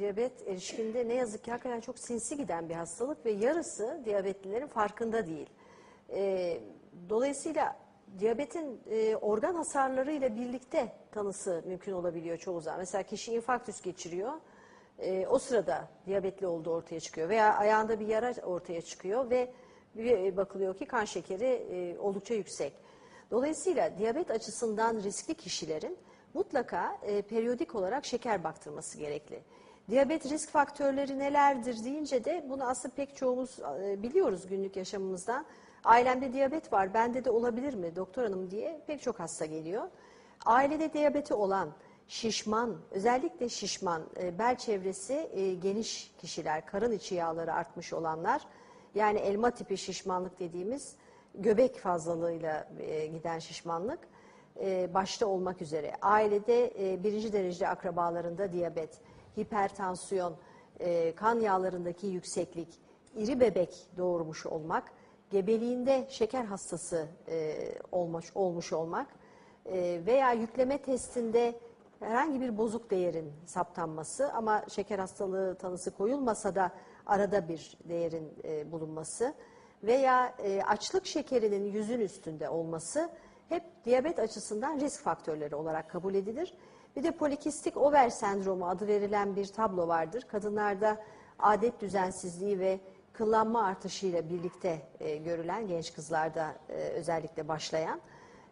diyabet erişkinde ne yazık ki hakikaten çok sinsi giden bir hastalık ve yarısı diyabetlilerin farkında değil. E, dolayısıyla diyabetin e, organ hasarları ile birlikte tanısı mümkün olabiliyor çoğu zaman. Mesela kişi infarktüs geçiriyor. E, o sırada diyabetli olduğu ortaya çıkıyor veya ayağında bir yara ortaya çıkıyor ve bir bakılıyor ki kan şekeri e, oldukça yüksek. Dolayısıyla diyabet açısından riskli kişilerin mutlaka e, periyodik olarak şeker baktırması gerekli. Diyabet risk faktörleri nelerdir deyince de bunu aslında pek çoğumuz e, biliyoruz günlük yaşamımızda. Ailemde diyabet var, bende de olabilir mi doktor hanım diye pek çok hasta geliyor. Ailede diyabeti olan, şişman, özellikle şişman, e, bel çevresi e, geniş kişiler, karın içi yağları artmış olanlar, yani elma tipi şişmanlık dediğimiz göbek fazlalığıyla giden şişmanlık başta olmak üzere. Ailede birinci derecede akrabalarında diyabet, hipertansiyon, e, kan yağlarındaki yükseklik, iri bebek doğurmuş olmak, gebeliğinde şeker hastası e, olmuş, olmuş olmak e, veya yükleme testinde herhangi bir bozuk değerin saptanması ama şeker hastalığı tanısı koyulmasa da arada bir değerin e, bulunması veya e, açlık şekerinin yüzün üstünde olması hep diyabet açısından risk faktörleri olarak kabul edilir. Bir de polikistik over sendromu adı verilen bir tablo vardır. Kadınlarda adet düzensizliği ve kıllanma artışıyla birlikte e, görülen genç kızlarda e, özellikle başlayan.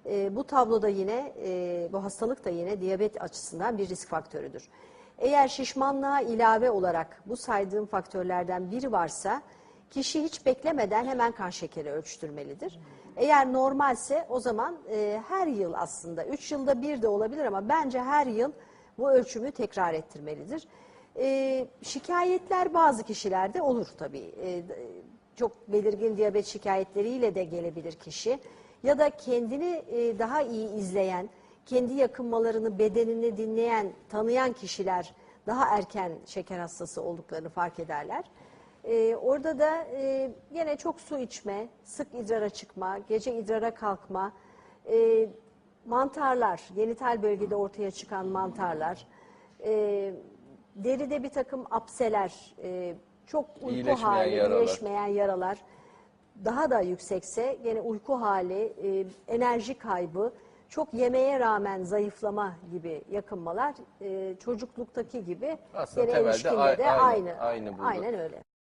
E, bu tabloda yine e, bu hastalık da yine diyabet açısından bir risk faktörüdür. Eğer şişmanlığa ilave olarak bu saydığım faktörlerden biri varsa kişi hiç beklemeden hemen kan şekeri ölçtürmelidir. Eğer normalse o zaman e, her yıl aslında 3 yılda bir de olabilir ama bence her yıl bu ölçümü tekrar ettirmelidir. E, şikayetler bazı kişilerde olur tabii. E, çok belirgin diyabet şikayetleriyle de gelebilir kişi. Ya da kendini e, daha iyi izleyen, kendi yakınmalarını, bedenini dinleyen, tanıyan kişiler daha erken şeker hastası olduklarını fark ederler. Ee, orada da e, yine çok su içme, sık idrara çıkma, gece idrara kalkma, e, mantarlar, genital bölgede ortaya çıkan mantarlar, e, deride bir takım apseler, e, çok uyku İyileşmeyen hali, yaralar. iyileşmeyen yaralar, daha da yüksekse gene uyku hali, e, enerji kaybı, çok yemeğe rağmen zayıflama gibi yakınmalar e, çocukluktaki gibi Aslında gene temelde erişkinde de aynı- aynı, aynı burada. aynen öyle.